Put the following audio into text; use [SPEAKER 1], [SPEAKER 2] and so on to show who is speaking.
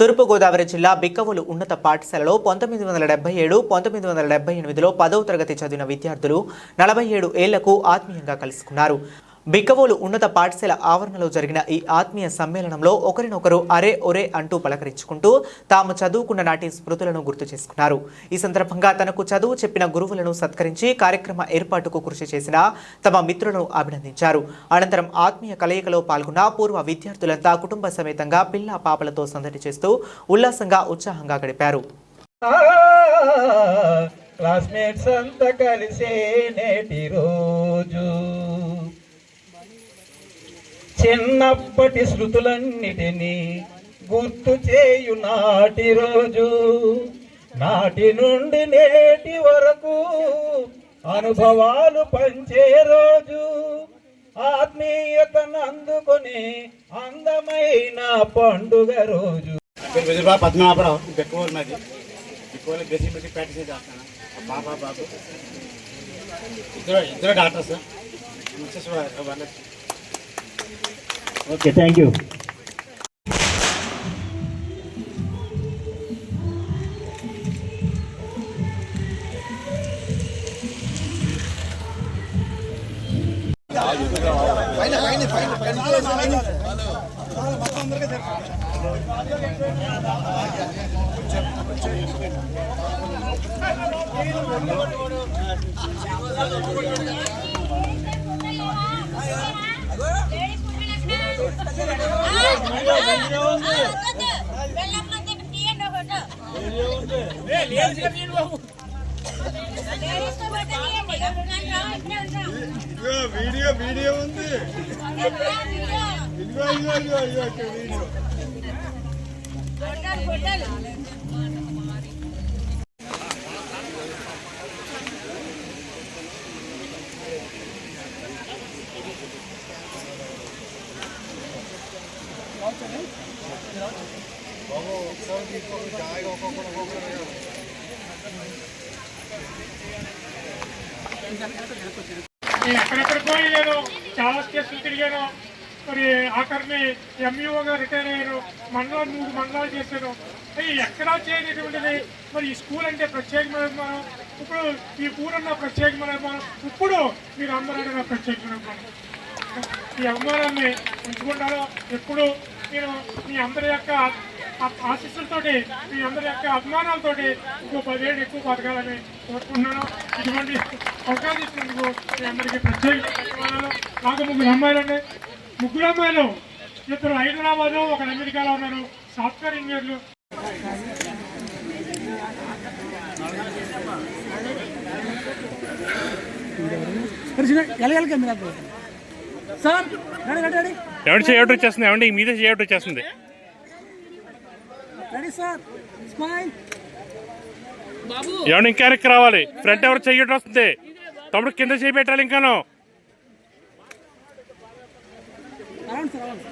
[SPEAKER 1] తూర్పుగోదావరి జిల్లా బిక్కవులు ఉన్నత పాఠశాలలో పంతొమ్మిది వందల డెబ్బై ఏడు పంతొమ్మిది వందల డెబ్బై ఎనిమిదిలో పదవ తరగతి చదివిన విద్యార్థులు నలభై ఏడు ఏళ్ళకు ఆత్మీయంగా కలుసుకున్నారు. బిక్కవోలు ఉన్నత పాఠశాల ఆవరణలో జరిగిన ఈ ఆత్మీయ సమ్మేళనంలో ఒకరినొకరు అరే ఒరే అంటూ పలకరించుకుంటూ తాము చదువుకున్న నాటి స్మృతులను గుర్తు చేసుకున్నారు. ఈ సందర్భంగా తనకు చదువు చెప్పిన గురువులను సత్కరించి కార్యక్రమ ఏర్పాటుకు కృషి చేసిన తమ మిత్రులను అభినందించారు. అనంతరం ఆత్మీయ కలయికలో పాల్గొన్న పూర్వ విద్యార్థులంతా కుటుంబ సమేతంగా పిల్ల పాపలతో సందడి చేస్తూ ఉల్లాసంగా ఉత్సాహంగా గడిపారు.
[SPEAKER 2] క్లాస్మేట్స్ అంతా కలిసే నేటి రోజు. చిన్నప్పటి శృతులన్నిటినీ గుర్తు చేయు నాటి రోజు. నాటి నుండి నేటి వరకు అనుభవాలు పంచే రోజు. ఆత్మీయతను అందుకొని అందమైన పండుగ రోజు.
[SPEAKER 3] పేరు విజయబాబు పద్మనాభరావు మాది. బేసిక్ బేసిక్ ప్రాక్టీస్ చేస్తాను బాబు ఇద్దరు ఇద్దరు doctors. Mrs వాళ్ళ
[SPEAKER 2] okay thank you
[SPEAKER 4] video video ఉంది ఇదిగో ఇదిగో ఇదిగో ఇదిగో ఇక్కడ వీడియో
[SPEAKER 5] నేను ఎక్కడెక్కడికో వెళ్ళాను చాలా స్టేషన్లు తిరిగాను. మరి ఆఖరిని ఎంఈఓగా రిటైర్ అయ్యాను. మండలాలు మూడు మండలాలు చేశాను. అవి ఎక్కడా చేయనటువంటిది? మరి ఈ స్కూల్ అంటే ప్రత్యేకమైన అభిమానం. ఇప్పుడు ఈ ఊరన్న ప్రత్యేకమైన అభిమానం. ఇప్పుడు మీరు అందరూ నా ప్రత్యేకమైన అభిమానం. ఈ అభిమానాన్ని ఉంచుకుంటాను ఎప్పుడు నేను మీ అందరి యొక్క ఆ- మీ అందరి యొక్క అభిమానాలతోటి ఇంకో పదిహేడు ఎక్కువ బతకాలని కోరుకుంటున్నాను. ఇటువంటి అవకాశం ఇచ్చినందుకు మీ అందరికీ ప్రత్యేక అభిమానాలు నాకు ముగ్గురు అమ్మాయిలు అండి ముగ్గురు అమ్మాయిలు. ఇద్దరు హైదరాబాద్ ఒక అమెరికాలో ఉన్నారు. సాఫ్ట్వేర్ ఇంజనీర్లు.
[SPEAKER 6] సార్ ఎలా రెడీ రెడీ
[SPEAKER 7] ఎవరి చేయటం వచ్చేస్తుంది? ఏమండి? మీద చేయటం వచ్చేస్తుంది.
[SPEAKER 6] Ready sir. స్మైల్.
[SPEAKER 7] ఏమండి? ఇంకా వెనక్కి రావాలి. ఫ్రంట్ ఎవరు చెయ్యటం వస్తుంది? తమ్ముడు కింద చేయి పెట్టాలి ఇంకాను.
[SPEAKER 6] Around sir around